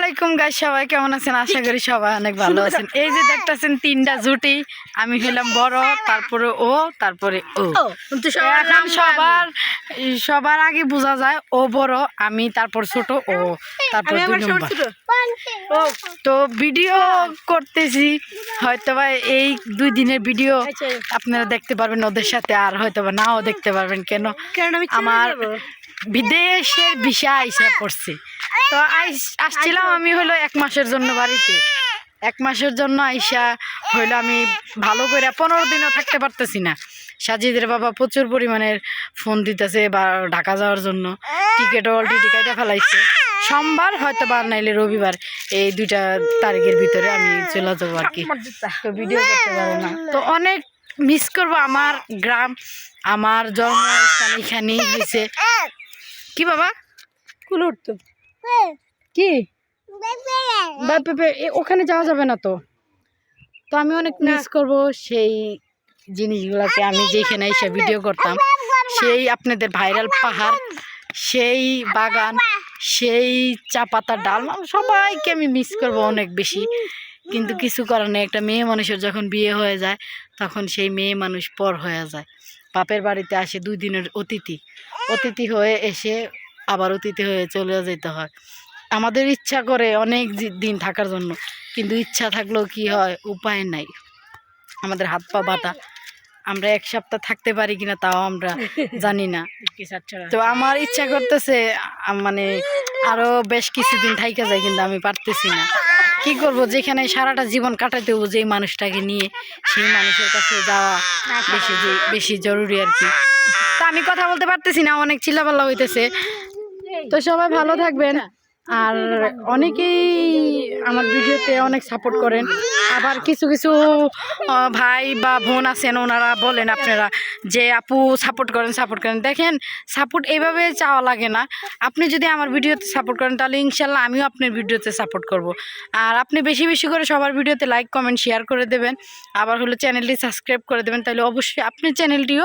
আলাইকুম গাই সবাই কেমন আছেন? আশা করি সবাই অনেক ভালো আছেন। এই যে দেখতেছেন তিনটা জুটি আমি হলাম বড় তারপরে ও তারপরে ও। এখন সবার সবার আগে বোঝা যায় ও বড় আমি তারপর ছোট ও তারপর তো ভিডিও করতেছি। হয়তো বা এই দুই দিনের ভিডিও আপনারা দেখতে পারবেন ওদের সাথে আর হয়তো বা নাও দেখতে পারবেন কেন? আমার বিদেশের ভিসা আইসা পড়ছে। তো আসছিলাম আমি হলো এক মাসের জন্য বাড়িতে। এক মাসের জন্য আইসা হইল আমি ভালো করে পনেরো দিনও থাকতে পারতেছি না। সাজিদের বাবা প্রচুর পরিমাণের ফোন দিতেছে বা ঢাকা যাওয়ার জন্য। টিকিটও অলরেডি কেটে ফেলাইছে। সোমবার হয়তো বার নাইলে রবিবার এই দুইটা তারিখের ভিতরে আমি চলে যাব আর কি। তো ভিডিও করতে পারব না। তো অনেক মিস করব আমার গ্রাম, আমার জন্মস্থান এখানেই হয়েছে। কি বাবা? কুলো উঠতো কি? বা- ওখানে যাওয়া যাবে না তো? তো আমি অনেক মিস করব সেই জিনিসগুলোকে। আমি যেখানে এসে ভিডিও করতাম সেই আপনাদের ভাইরাল পাহাড় সেই বাগান সেই চা পাতার ডাল সবাইকে আমি মিস করব অনেক বেশি। কিন্তু কিছু কারণে একটা মেয়ে মানুষের যখন বিয়ে হয়ে যায় তখন সেই মেয়ে মানুষ পর হয়ে যায়। বাপের বাড়িতে আসে দুই দিনের অতিথি। অতিথি হয়ে এসে আবার অতিথি হয়ে চলে যেতে হয়। আমাদের ইচ্ছা করে অনেক দিন থাকার জন্য কিন্তু ইচ্ছা থাকলেও কি হয় উপায় নাই। আমাদের হাত পা বাতা আমরা এক সপ্তাহ থাকতে পারি কিনা তাও আমরা জানি না। তো আমার ইচ্ছা করতেছে মানে আরও বেশ কিছুদিন থাইকা যায় কিন্তু আমি পারতেছি না। কি করব যেখানে সারাটা জীবন কাটাতে হব যেই মানুষটাকে নিয়ে সেই মানুষের কাছে যাওয়া বেশি বেশি জরুরি আর কি। তা আমি কথা বলতে পারতেছি না অনেক চিল্লাপাল্লা হইতেছে। তো সবাই ভালো থাকবেন। আর অনেকেই আমার ভিডিওতে অনেক সাপোর্ট করেন। আবার কিছু কিছু ভাই বা বোন আছেন, ওনারা বলেন আপনারা যে, আপু সাপোর্ট করেন সাপোর্ট করেন। দেখেন সাপোর্ট এইভাবে চাওয়া লাগে না। আপনি যদি আমার ভিডিওতে সাপোর্ট করেন, তাহলে ইনশাল্লাহ আমিও আপনার ভিডিওতে সাপোর্ট করব। আর আপনি বেশি বেশি করে সবার ভিডিওতে লাইক কমেন্ট শেয়ার করে দেবেন। আবার হলো চ্যানেলটি সাবস্ক্রাইব করে দেবেন। তাহলে অবশ্যই আপনার চ্যানেলটিও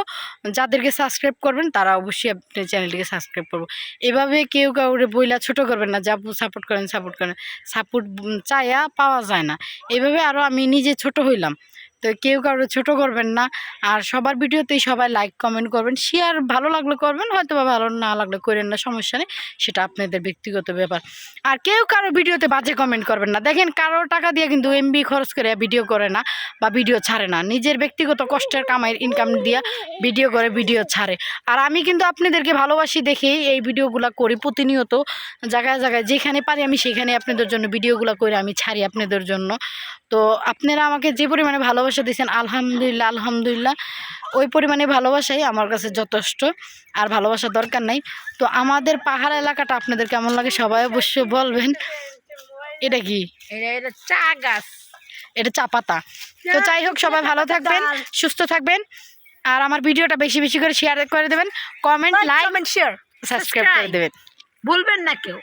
যাদেরকে সাবস্ক্রাইব করবেন, তারা অবশ্যই আপনার চ্যানেলটিকে সাবস্ক্রাইব করব। এভাবে কেউ কাউরে বইলা ছোট করবেন না যা সাপোর্ট করেন সাপোর্ট করেন। সাপোর্ট চায়া পাওয়া যায় না। এইভাবে আরও আমি নিজে ছোট হইলাম। তো কেউ কারও ছোট করবেন না। আর সবার ভিডিওতেই সবাই লাইক কমেন্ট করবেন। শেয়ার ভালো লাগলে করবেন হয়তো বা ভালো না লাগলে করেন না, সমস্যা নেই। সেটা আপনাদের ব্যক্তিগত ব্যাপার। আর কেউ কারও ভিডিওতে বাজে কমেন্ট করবেন না। দেখেন কারও টাকা দিয়ে কিন্তু এমবি খরচ করে ভিডিও করে না বা ভিডিও ছাড়ে না। নিজের ব্যক্তিগত কষ্টের কামাইয়ের ইনকাম দিয়ে ভিডিও করে ভিডিও ছাড়ে। আর আমি কিন্তু আপনাদেরকে ভালোবাসি দেখেই এই ভিডিওগুলো করি প্রতিনিয়ত। জায়গায় জায়গায় যেখানে পারি আমি সেখানে আপনাদের জন্য ভিডিওগুলো করে, আমি ছাড়ি আপনাদের জন্য। তো আপনারা আমাকে যে পরিমাণে ভালোবাসা দিয়েছেন আলহামদুলিল্লাহ আলহামদুলিল্লাহ ওই পরিমাণে ভালোবাসাই আমার কাছে যথেষ্ট আর ভালোবাসার দরকার নাই। তো আমাদের পাহাড় এলাকাটা আপনাদের কেমন লাগে সবাই অবশ্যই বলবেন। এটা কি? এটা চা গাছ। এটা চা পাতা। তো যাই হোক সবাই ভালো থাকবেন সুস্থ থাকবেন আর আমার ভিডিওটা বেশি বেশি করে শেয়ার করে দেবেন। কমেন্ট লাইক শেয়ার সাবস্ক্রাইব করে দেবেন। ভুলবেন না কেউ।